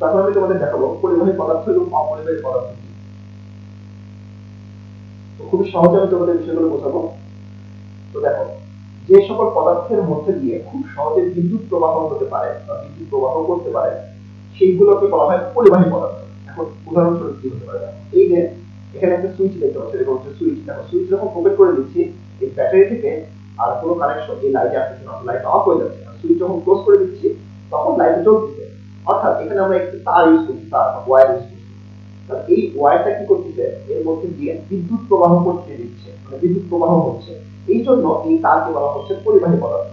তখন আমি তোমাদের দেখাবো পরিবাহী পদার্থ এবং অপরিবাহী পদার্থ। খুবই সহজে আমি তোমাদের বিষয়গুলো বোঝাবো। তো দেখো, যে সকল পদার্থের মধ্যে দিয়ে খুব সহজে বিদ্যুৎ প্রবাহ হতে পারে বা বিদ্যুৎ প্রবাহ করতে পারে, সেইগুলোকে বলা হয় পরিবাহী পদার্থ। এখন উদাহরণস্বরূপ কি হতে পারে? এই যে এখানে একটা সুইচ দেখতে পাচ্ছ এটা হচ্ছে সুইচ দেখো সুইচ যখন ওপেন করে দিচ্ছি, এই ব্যাটারি থেকে আর কোনো কানেকশন এই লাইটে আসছে না লাইট অফ হয়ে যাচ্ছে আর সুইচ যখন ক্লোজ করে দিচ্ছি, তখন লাইট জ্বলতেছে অর্থাৎ এখানে আমরা একটি তার ইউজ করছি, তার ওয়্যার ইউজ করছি। এই ওয়্যারটা কি করতেছে? এর মধ্যে দিয়ে বিদ্যুৎ প্রবাহ করতে দিচ্ছে মানে বিদ্যুৎ প্রবাহ হচ্ছে। এই জন্য এই তারকে বলা হচ্ছে পরিবাহী পদার্থ।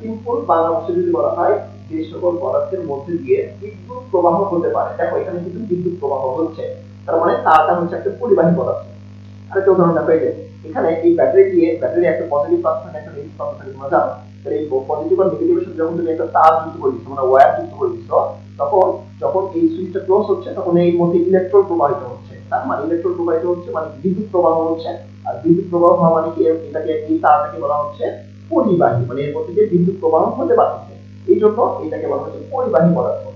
সিম্পল বাংলা ভাষায় যদি বলা হয়, যে সকল পদার্থের মধ্যে দিয়ে বিদ্যুৎ প্রবাহ হতে পারে। দেখো, এখানে কিন্তু বিদ্যুৎ প্রবাহ হচ্ছে। তার মানে তারটা হচ্ছে একটা পরিবাহী পদার্থ। আরেকটা উদাহরণ দেখো এই এখানে এই ব্যাটারি দিয়ে, ব্যাটারি একটা পজিটিভ প্লাস একটা নেগেটিভ প্লাস তোমরা এই পজিটিভ আর নেগেটিভের সাথে যখন তুমি একটা তার যুক্ত করে দিচ্ছ মানে ওয়্যার যুক্ত করে দিচ্ছ, তখন, যখন এই সুইচটা ক্লোজ হচ্ছে, তখন এর মধ্যে ইলেকট্রন প্রবাহিত হচ্ছে। তার মানে ইলেকট্রন প্রবাহিত হচ্ছে মানে বিদ্যুৎ প্রবাহ হচ্ছে। আর বিদ্যুৎ প্রবাহ হওয়া মানে কি? এটাকে এই তারটাকে বলা হচ্ছে পরিবাহী মানে এর মধ্যে দিয়ে বিদ্যুৎ প্রবাহ হতে পারছে এই জন্য এটাকে বলা হচ্ছে পরিবাহী পদার্থ।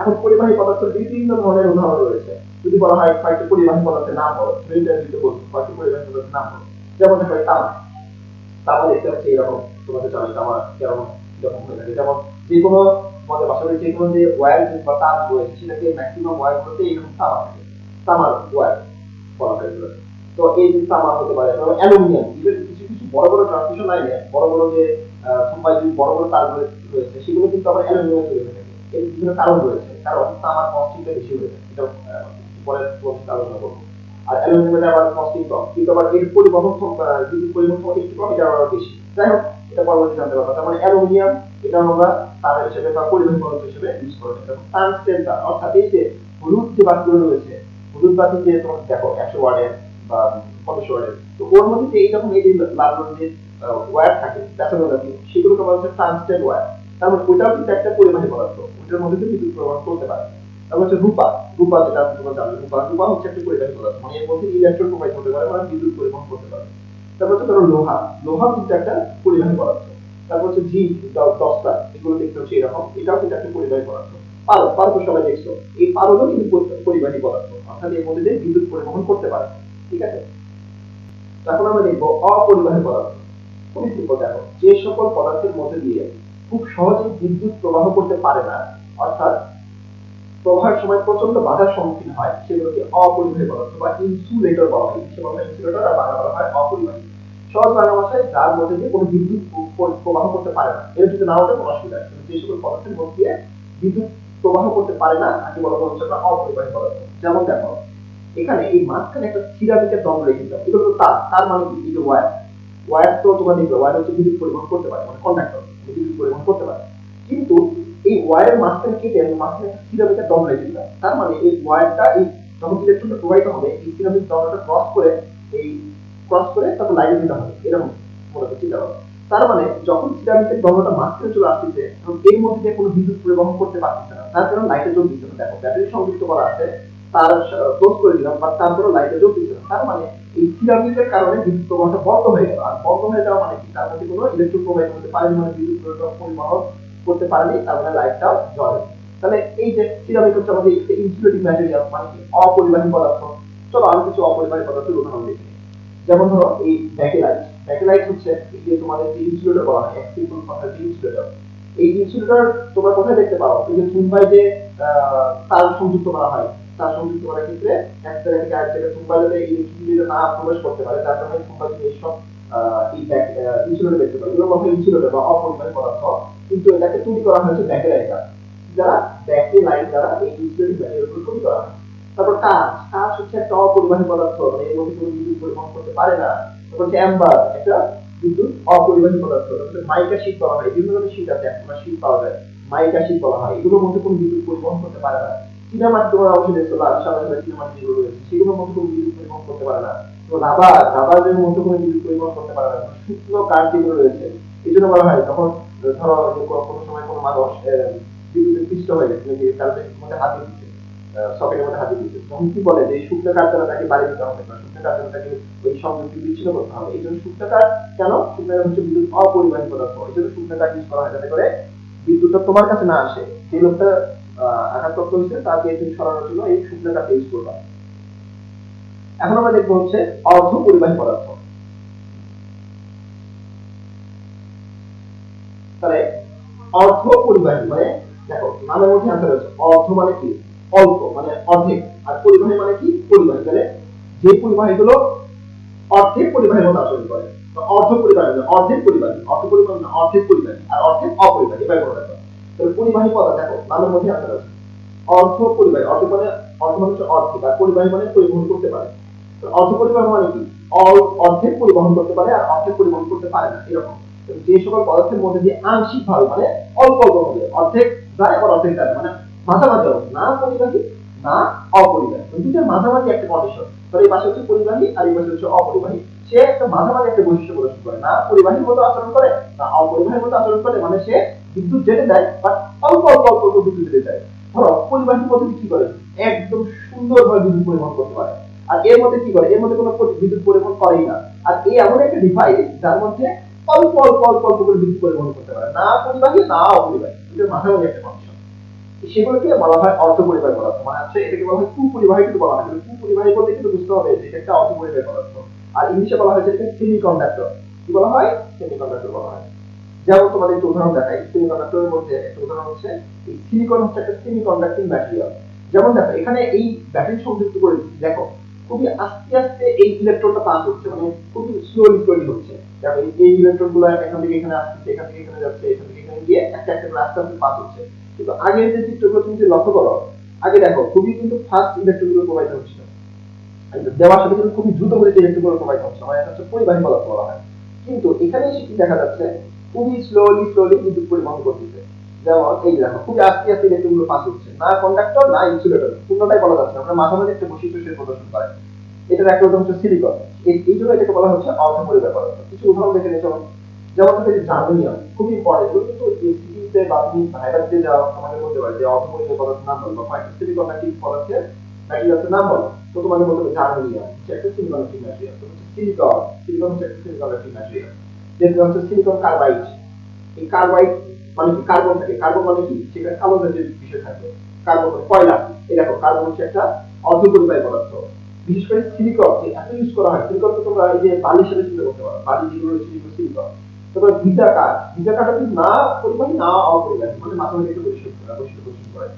এখন পরিবাহী পদার্থের বিভিন্ন ধরনের উদাহরণ রয়েছে। যদি বলা হয় কয়েকটি পরিবাহী পদার্থের নাম বলো ইন্টারভিউতে বলছো কয়েকটি পরিবাহী পদার্থের নাম বলো। যেমন দেখো তামা। তামা দেখতে হচ্ছে এরকম। তোমাদের জানো তামা কেমন এরকম হয়ে থাকে। যেমন যে কোনো আমাদের বাসায় যে কোনো যে ওয়্যার বা তার রয়েছে, সেটাকে ম্যাক্সিমাম ওয়্যার করতে এইরকম তামা থাকে তামার ওয়্যার বলা হয় তো এই যে তামা হতে পারে, তারপর অ্যালুমিনিয়াম। ইভেন কিছু কিছু বড় বড় ট্রান্সমিশন লাইনে বড় বড় যে যে বড় বড় তার রয়েছে, সেগুলো কিন্তু আবার অ্যালুমিনিয়াম তৈরি হয়ে থাকে। এর বিভিন্ন কারণ রয়েছে, কারণ তামার কস্টিংটা বেশি হয়ে থাকে। এটা পরে আলোচনা করব। আর অ্যালুমিনিয়ামের আবার কস্টিং কম। কিন্তু আবার এর পরিবহন ক্ষমতা যদি পরিবহন একটু কম এটা আবার বেশি। যাই হোক এটা পরবর্তী জানতে পারব তার মানে অ্যালুমিনিয়াম, এটা আমরা তার হিসেবে বা পরিবহন পদার্থ হিসেবে ইউজ করে। থাকি টাংস্টেন অর্থাৎ এই যে হলুদ যে বাতিগুলো রয়েছে, হলুদ বাতি যে তোমার দেখো একশো ওয়ার্ডের বা পঞ্চাশ ওয়ার্ডের। তো ওর মধ্যে যে এইরকম এই যে লাল রঙের ওয়্যার থাকে প্যাটার্ন জাতীয় সেগুলোকে বলা হচ্ছে ট্রান্সটেন ওয়্যার তার মানে ওইটাও কিন্তু একটা পরিবাহী পদার্থ। ওইটার মধ্যে দিয়ে বিদ্যুৎ প্রবাহ করতে পারে। তারপর হচ্ছে রূপা রূপা যেটা তোমরা জানো রূপা রূপা হচ্ছে একটা পরিবাহী পদার্থ। মানে এর মধ্যে ইলেকট্রন প্রবাহিত হতে পারে মানে বিদ্যুৎ পরিবহন করতে পারে। তারপর হচ্ছে ধরো লোহা। লোহা কিন্তু একটা পরিবাহী পদার্থ। তারপর হচ্ছে জিঙ্ক দস্তা, এগুলো দেখতে হচ্ছে এরকম। এটাও কিন্তু একটা পরিবাহী পদার্থ। পারদ পারদ তো সবাই দেখছ। এই পারদও কিন্তু পরিবাহী পদার্থ। অর্থাৎ এর মধ্যে দিয়ে বিদ্যুৎ পরিবহন করতে পারে। ঠিক আছে? তারপর আমরা দেখব অপরিবাহী পদার্থ। খুবই সিম্পল দেখো। যে সকল পদার্থের মধ্যে দিয়ে খুব সহজে বিদ্যুৎ প্রবাহ করতে পারে না, অর্থাৎ প্রবাহের সময় প্রচণ্ড বাধার সম্মুখীন হয়, সেগুলোকে অপরিবাহী পদার্থ বা ইনসুলেটর বলা হয় ইংলিশে বলা হয় আর বাংলা বলা হয় অপরিবাহী সহজ বাংলা ভাষায় যার মধ্যে দিয়ে কোনো বিদ্যুৎ প্র- প্র- প্রবাহ করতে পারে না। এর যদি না হতে কোনো অসুবিধা কিন্তু যে সকল পদার্থের মধ্যে দিয়ে বিদ্যুৎ প্রবাহ করতে পারে না, তাকে বলা হচ্ছে আমরা অপরিবাহী পদার্থ। যেমন দেখো, এখানে এই মাঝখানে একটা সিরামিকের দম রেখে দিলাম। এগুলো তো তার তার মানে কি? এই যে ওয়্যার ওয়্যার তো তোমার দেখবে ওয়্যার হচ্ছে বিদ্যুৎ পরিবহন করতে পারে মানে কন্ডাক্টর বিদ্যুৎ পরিবহন করতে পারে। কিন্তু এই ওয়্যারের মাঝখানে কেটে আমি মাঝখানে একটা সিরামিকের রেখে দিলাম? তার মানে এই ওয়্যারটা এই যখন ইলেকট্রনটা প্রবাহিত হবে, এই সিরামিক দণ্ডটা ক্রস করে, এই ক্রস করে তারপর লাইনে দিতে হবে। এরকম মূলত চিন্তা করো তার মানে যখন সিরামিকের দণ্ডটা মাঝখানে চলে আসতেছে, তখন এর মধ্যে দিয়ে কোনো বিদ্যুৎ পরিবহন করতে পারতেছে না। তার কারণে লাইটে যোগ দিচ্ছে না দেখো ব্যাটারি সংযুক্ত করা আছে, তার ক্লোজ করে দিলাম বাট তারপরে লাইটে যোগ দিচ্ছে না। তার মানে এই সিরামিকের কারণে বিদ্যুৎ প্রবাহটা বন্ধ হয়ে গেল। আর বন্ধ হয়ে যাওয়া মানে কি? তার মধ্যে কোনো ইলেকট্রিক প্রবাহিত করতে পারেনি মানে বিদ্যুৎ প্রবাহ পরিবহন করতে তার মানে লাইটটাও জ্বলে তাহলে এই যে সিরামিক হচ্ছে আমাদের ইনসুলেটিং ম্যাটেরিয়াল মানে কি অপরিবাহী পদার্থ, চলো আমি কিছু অপরিবাহী পদার্থের উদাহরণ দেখি। যেমন ধরো এই ব্যাকেলাইট ব্যাকেলাইট হচ্ছে এই যে তোমাদের যে ইনসুলেটর বলা হয় এক সিম্পল কথা যে ইনসুলেটর এই ইনসুলেটর তোমরা কোথায় দেখতে পাও? এই যে চুম্বাই যে তার সংযুক্ত করা হয়, তার সংযুক্ত করার ক্ষেত্রে এক জায়গা থেকে আরেক জায়গায় চুম্বাই যাতে ইলেকট্রিসিটি না প্রবেশ করতে পারে তার জন্য চুম্বাই এইসব দেখতে বা অপরিবাহী পদার্থ কিন্তু এটাকে তৈরি করা হয়েছে যারা দ্বারা এই তৈরি করা হয়। তারপর কাঁচ। কাঁচ হচ্ছে একটা অপরিবাহী পদার্থ মানে এর মধ্যে কোনো বিদ্যুৎ পরিবহন করতে পারে না। তারপর হচ্ছে অ্যাম্বার একটা বিদ্যুৎ অপরিবাহী পদার্থ। মাইকা শীট বলা হয়। বিভিন্ন ধরনের শীট আছে একটা শীট পাওয়া যায়। মাইকা শীট বলা হয়। এগুলোর মধ্যে কোনো বিদ্যুৎ পরিবহন করতে পারে না। চীনামাটি তোমরা অবশ্যই যেগুলো রয়েছে, সেগুলোর মধ্যে কোনো বিদ্যুৎ পরিবহন করতে পারে না। রাবার, রাবারের মধ্যে বিদ্যুৎ পরিবহন করতে কাঠ যে যে কাঠ তাকে কাঠ তাকে ওই জন্য শুকনো কাঠ কাঠ কাঠ ইউজ করা হয় যাতে করে বিদ্যুৎটা তোমার কাছে না আসে। সেই লোকটা আঘাতপ্রাপ্ত হয়েছে দিয়ে তুমি সরানোর জন্য এই শুকনো কাঠটা ইউজ করবা। এখন আমরা দেখব হচ্ছে অর্ধ পরিবাহী পদার্থ। তাহলে অর্ধ পরিবাহী মানে দেখো নামের মধ্যে আনসার রয়েছে অর্ধ মানে কি? অল্প মানে অর্ধেক। আর পরিবাহী মানে কি? পরিবাহী। তাহলে যে পরিবাহীগুলো অর্ধেক পরিবাহীর মতো আচরণ করে অর্ধ পরিবাহী মানে অর্ধেক পরিবাহী। অর্ধ পরিবাহী মানে অর্ধেক পরিবাহী আর অর্ধেক অপরিবাহী। এবার করে দেখো, তাহলে পরিবাহী পদ দেখো নামের মধ্যে আনসার রয়েছে। অর্ধ পরিবাহী অর্ধ মানে অর্ধ মানে হচ্ছে অর্ধেক, আর পরিবাহী মানে পরিবহন করতে পারে। অর্ধ পরিবহন মানে কি? অর্ধেক পরিবহন করতে পারে আর অর্ধেক পরিবহন করতে পারে না, এরকম। যে সকল পদার্থের মধ্যে দিয়ে আংশিক ভাবে মানে অল্প অল্প হবে। অর্ধেক যায়, আবার অর্ধেক যায়। মানে মাঝামাঝি না পরিবাহী, না অপরিবাহী। তো মাঝামাঝি একটা কন্ডিশন তাহলে এই পাশে হচ্ছে পরিবাহী আর এই পাশে হচ্ছে অপরিবাহী। সে একটা মাঝামাঝি একটা বৈশিষ্ট্য প্রদর্শন করে। না পরিবাহীর মতো আচরণ করে, না অপরিবাহীর মতো আচরণ করে মানে সে বিদ্যুৎ যেতে দেয় বাট অল্প অল্প অল্প অল্প বিদ্যুৎ যেতে দেয়। ধরো পরিবাহীর মধ্যে কি করে? একদম সুন্দরভাবে বিদ্যুৎ পরিবহন করতে পারে। আর এর মধ্যে কি করে? এর মধ্যে কোনো বিদ্যুৎ পরিবহন করেই না। আর এই এমন একটা ডিভাইস যার মধ্যে অল্প অল্প অল্প অল্প করে বিদ্যুৎ পরিবহন করতে পারে। না পরিবাহী, না অপরিবাহী। এটার মাঝামাঝি একটা কন্ডিশন সেগুলোকে বলা হয় অর্ধ পরিবাহী পদার্থ মানে হচ্ছে এটাকে বলা হয় কুপরিবাহী কিন্তু বলা হয়। কুপরিবাহী বলতে কিন্তু বুঝতে হবে যে এটা একটা অর্থ পরিবাহী পদার্থ। আর ইংলিশে বলা হয় যেটাকে সেমিকন্ডাক্টর কি বলা হয়? সেমিকন্ডাক্টর বলা হয়। যেমন তোমাদের একটা উদাহরণ দেখাই। সেমিকন্ডাক্টরের মধ্যে একটা উদাহরণ হচ্ছে সিলিকন হচ্ছে একটা সেমিকন্ডাক্টিং ম্যাটেরিয়াল যেমন দেখো, এখানে এই ব্যাটারি সংযুক্ত করে, দেখো খুবই আস্তে আস্তে এই ইলেকট্রনটা পাস হচ্ছে মানে খুবই স্লোলি স্লোলি হচ্ছে। দেখো এই- ইলেকট্রনগুলো এখান থেকে এখানে আসছে, এখান থেকে এখানে যাচ্ছে, এখান থেকে এখানে গিয়ে একটা একটা করে আস্তে আস্তে পাস হচ্ছে। কিন্তু আগের যে চিত্রগুলো তুমি যদি লক্ষ্য করো, আগে দেখো, খুবই কিন্তু ফাস্ট ইলেকট্রনগুলো প্রবাহিত হচ্ছিল। দেওয়ার সাথে কিন্তু খুবই দ্রুত গতিতে ইলেকট্রনগুলো প্রবাহিত হচ্ছে মানে এটা হচ্ছে পরিবাহী বলা হয়। কিন্তু এখানে এসে কি দেখা যাচ্ছে, খুবই স্লোলি স্লোলি বিদ্যুৎ পরিবহন করতেছে। যেমন এই দেখো খুবই আস্তে আস্তে ইলেকট্রনগুলো পাস হচ্ছে। না কন্ডাক্টর না ইনসুলেটর কোনটাই বলা যাচ্ছে আমরা মাঝামাঝি একটা বৈশিষ্ট্য সে প্রদর্শন করে এটার একটা উদাহরণ হচ্ছে সিলিকন এই জন্য এটাকে বলা হচ্ছে অর্ধ পরিবাহী পদার্থ কিছু উদাহরণ দেখে চলুন। যেমন হচ্ছে জার্মেনিয়াম খুবই ইম্পর্টেন্ট কিন্তু এসিটিতে বা তুমি ভাইরাস দিয়ে যাওয়া তোমাকে বলতে পারে যে অর্ধ পরিবাহী পদার্থের নাম বলো বা কয়েকটা সিলিকন্ডাক্টিভ পদার্থের ম্যাটেরিয়ালসের নাম বলো তো তোমাকে বলতে হবে জার্মেনিয়াম হচ্ছে একটা সিলিকন্ডাক্টিভ ম্যাটেরিয়াল তো হচ্ছে সিলিকন সিলিকন হচ্ছে একটা সিলিকন্ডাক্টিভ ম্যাটেরিয়াল যেটা হচ্ছে সিলিকন কার্বাইড এই কার্বাইড মানে কি কার্বন থাকে? কার্বন মানে কি? সেখানে কালো যে বিষয় থাকে। কার্বন কয়লা। এই দেখো কার্বন হচ্ছে একটা অর্ধ পরিবাহী পদার্থ। বিশেষ করে সিলিকন যে এত ইউজ করা হয় সিলিকন তো তোমরা এই যে বালির সাথে চিন্তা করতে পারো। বালি যেগুলো সিলিকন সিলিকন তারপর ভিটা কাঠ। ভিটা কাঠ কিন্তু না, পরিমাণ না অপরিবাহী। মানে মাথায় একটা বৈশিষ্ট্য বৈশিষ্ট্য প্রদর্শন করে।